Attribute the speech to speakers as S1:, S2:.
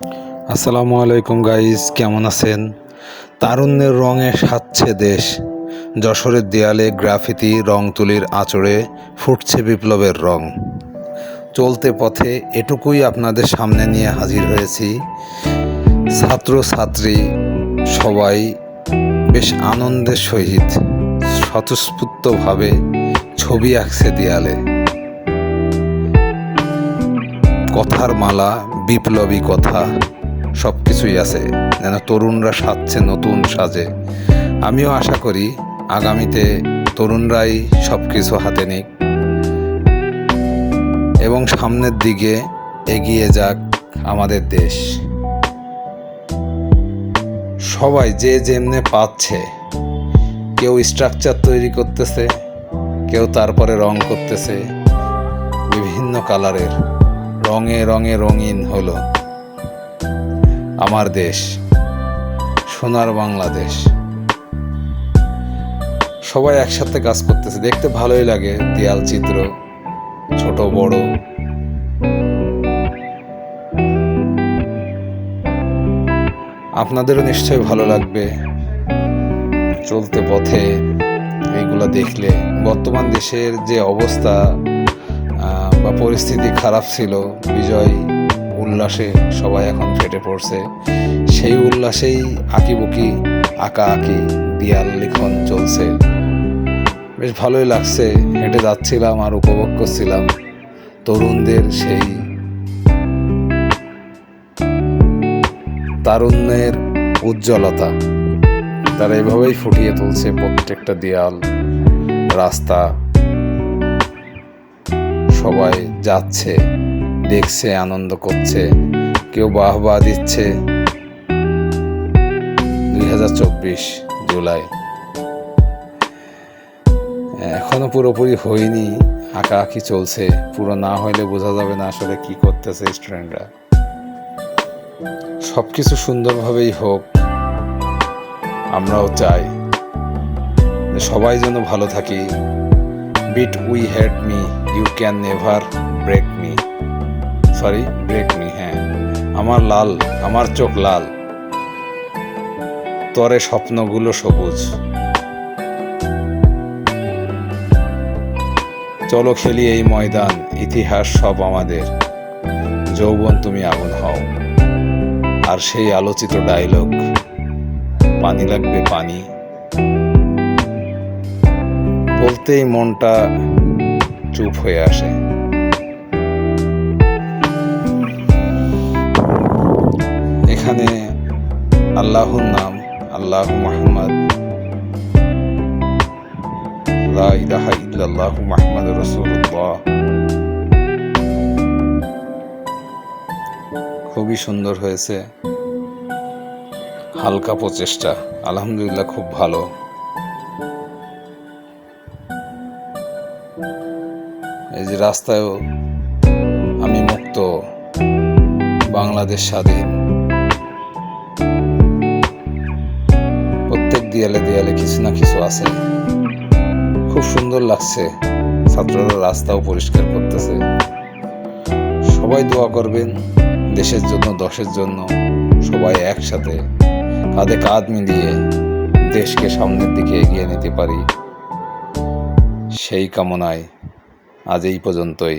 S1: আসসালামু আলাইকুম গাইস, কেমন আছেন? তারুণ্যের রঙে সাজছে দেশ। যশোরের দেয়ালে গ্রাফিতি রং তুলির আঁচড়ে ফুটছে বিপ্লবের রং। চলতে পথে এটুকুই আপনাদের সামনে নিয়ে হাজির হয়েছি। ছাত্র ছাত্রী সবাই বেশ আনন্দের সহিত স্বতঃস্ফূর্তভাবে ছবি আঁকছে দেয়ালে। কথার মালা, বিপ্লবী কথা সব কিছুই আছে। যেন তরুণরা সাজছে নতুন সাজে। আমিও আশা করি আগামীতে তরুণরাই সব কিছু হাতে নিক। এবং সামনের দিকে এগিয়ে যাক আমাদের দেশ। সবাই যে যেমনে পাচ্ছে, কেউ স্ট্রাকচার তৈরি করতেছে, কেউ তারপরে রং করতেছে, বিভিন্ন কালারের রঙে রঙে রঙিন হলো আমার দেশ, সোনার বাংলাদেশ। সবাই একসাথে কাজ করতেছে, দেখতে ভালোই লাগে দেয়াল চিত্র, ছোট, বড়। আপনাদেরও নিশ্চয়ই ভালো লাগবে চলতে পথে, এইগুলো দেখলে। বর্তমান দেশের যে অবস্থা বা পরিস্থিতি খারাপ ছিল, বিজয় উল্লাসে সবাই এখন ফেটে পড়ছে। সেই উল্লাসেই আঁকিবুকি, আঁকা আঁকি, দিয়াল লিখন চলছে। বেশ ভালোই লাগছে, হেঁটে যাচ্ছিলাম আর উপভোগ করছিলাম তরুণদের সেই তারুণ্যের উজ্জ্বলতা। তারা এভাবেই ফুটিয়ে তুলছে প্রত্যেকটা দেয়াল, রাস্তা সবাই যাচ্ছে, দেখছে, আনন্দ করছে, কেউ বাহ বাহ দিচ্ছে। দুই হাজার চব্বিশ জুলাই। এখনও পুরোপুরি হয়নি আঁকা আঁকি চলছে। পুরো না হইলে বোঝা যাবে না আসলে কি করতেছে স্টুডেন্টরা সব কিছু সুন্দরভাবেই হোক, আমরাও চাই সবাই যেন ভালো থাকি। Beat we hate me you can never break me sorry break me হ্যাঁ। আমার লাল, আমার চোখ লাল। তরে স্বপ্নগুলো সবুজ। চলো খেলি এই ময়দান, ইতিহাস সব আমাদের। যৌবন তুমি আগুন হও। আর সেই আলোচিত ডায়লগ, পানি লাগবে পানি। বলতেই মনটা চুপ হয়ে আসে। এখানে আল্লাহর নাম আল্লাহ মাহমদ ইল্লাল্লাহু খুবই সুন্দর হয়েছে। হালকা প্রচেষ্টা। আলহামদুলিল্লাহ খুব ভালো। এই যে রাস্তায়ও আমি মুক্ত বাংলাদেশ স্বাধীন। প্রত্যেক দেয়ালে দেয়ালে কিছু না কিছু আছে। খুব সুন্দর লাগছে। ছাত্ররা রাস্তাও পরিষ্কার করতেছে। সবাই দোয়া করবেন, দেশের জন্য, দশের জন্য, সবাই একসাথে, কাঁধে কাঁধ মিলিয়ে দেশকে সামনের দিকে এগিয়ে নিতে পারি। সেই কামনায় আজ এই পর্যন্তই।